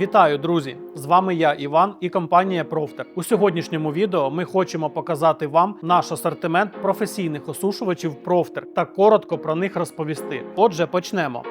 Вітаю, друзі! З вами я, Іван, і компанія Профтер. У сьогоднішньому відео ми хочемо показати вам наш асортимент професійних осушувачів Профтер та коротко про них розповісти. Отже, почнемо.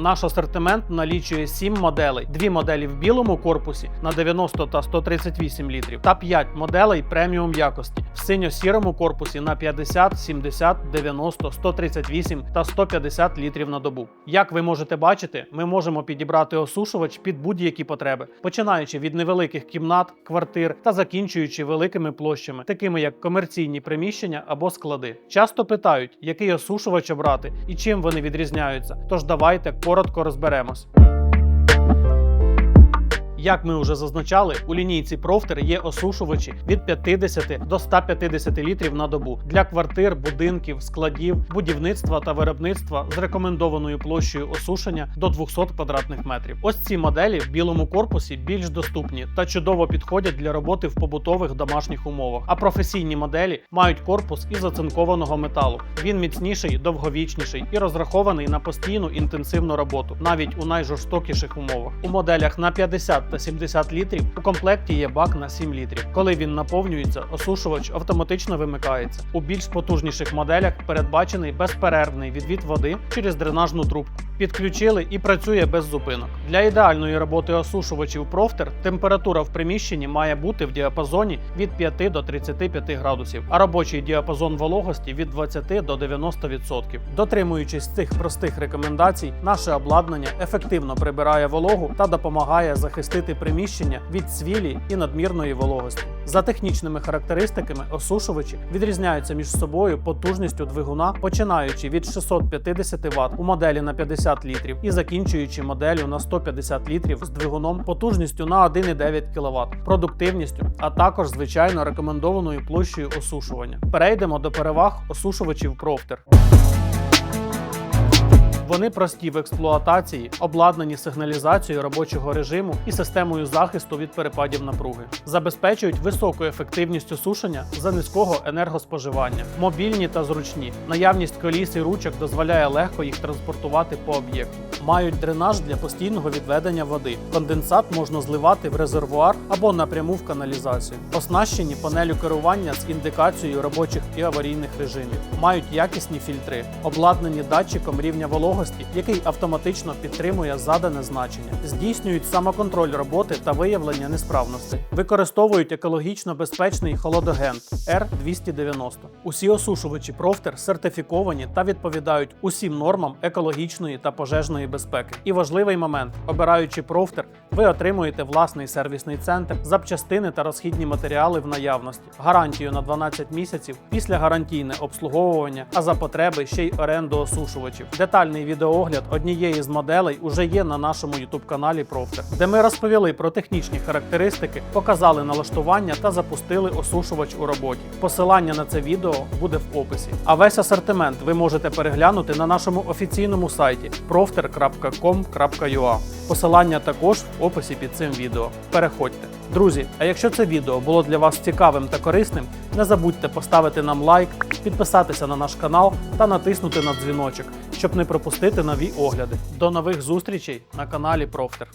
Наш асортимент налічує 7 моделей, дві моделі в білому корпусі на 90 та 138 літрів, та 5 моделей преміум якості в синьо-сірому корпусі на 50, 70, 90, 138 та 150 літрів на добу. Як ви можете бачити, ми можемо підібрати осушувач під будь-які потреби, починаючи від невеликих кімнат, квартир та закінчуючи великими площами, такими як комерційні приміщення або склади. Часто питають, який осушувач обрати і чим вони відрізняються. Тож давайте коротко розберемось. Як ми вже зазначали, у лінійці Профтер є осушувачі від 50 до 150 літрів на добу для квартир, будинків, складів, будівництва та виробництва з рекомендованою площею осушення до 200 квадратних метрів. Ось ці моделі в білому корпусі більш доступні та чудово підходять для роботи в побутових домашніх умовах. А професійні моделі мають корпус із оцинкованого металу. Він міцніший, довговічніший і розрахований на постійну інтенсивну роботу, навіть у найжорстокіших умовах. У моделях на 50 та 70 літрів у комплекті є бак на 7 літрів. Коли він наповнюється, осушувач автоматично вимикається. У більш потужніших моделях передбачений безперервний відвід води через дренажну трубку. Підключили і працює без зупинок. Для ідеальної роботи осушувачів Профтер температура в приміщенні має бути в діапазоні від 5 до 35 градусів, а робочий діапазон вологості від 20 до 90%. Дотримуючись цих простих рекомендацій, наше обладнання ефективно прибирає вологу та допомагає захистити приміщення від цвілі і надмірної вологості. За технічними характеристиками осушувачі відрізняються між собою потужністю двигуна, починаючи від 650 Вт у моделі на 50 літрів і закінчуючи моделлю на 150 літрів з двигуном потужністю на 1,9 кВт, продуктивністю, а також звичайно рекомендованою площею осушування. Перейдемо до переваг осушувачів Профтер. Вони прості в експлуатації, обладнані сигналізацією робочого режиму і системою захисту від перепадів напруги, забезпечують високу ефективність осушення за низького енергоспоживання, мобільні та зручні. Наявність коліс і ручок дозволяє легко їх транспортувати по об'єкту. Мають дренаж для постійного відведення води. Конденсат можна зливати в резервуар або напряму в каналізацію. Оснащені панелю керування з індикацією робочих і аварійних режимів. Мають якісні фільтри, обладнані датчиком рівня вологості, який автоматично підтримує задане значення. Здійснюють самоконтроль роботи та виявлення несправностей. Використовують екологічно безпечний холодогент R290. Усі осушувачі Профтер сертифіковані та відповідають усім нормам екологічної та пожежної безпеки. І важливий момент: обираючи Профтер, ви отримуєте власний сервісний центр, запчастини та розхідні матеріали в наявності, гарантію на 12 місяців, після гарантійне обслуговування, а за потреби ще й оренду осушувачів. Детальний відеоогляд однієї з моделей уже є на нашому youtube каналі Профтер, де ми розповіли про технічні характеристики, показали налаштування та запустили осушувач у роботі. Посилання на це відео буде в описі. А весь асортимент ви можете переглянути на нашому офіційному сайті profter.com.ua. Посилання також в описі під цим відео. Переходьте. Друзі, а якщо це відео було для вас цікавим та корисним, не забудьте поставити нам лайк, підписатися на наш канал та натиснути на дзвіночок, щоб не пропустити нові огляди. До нових зустрічей на каналі Профтер.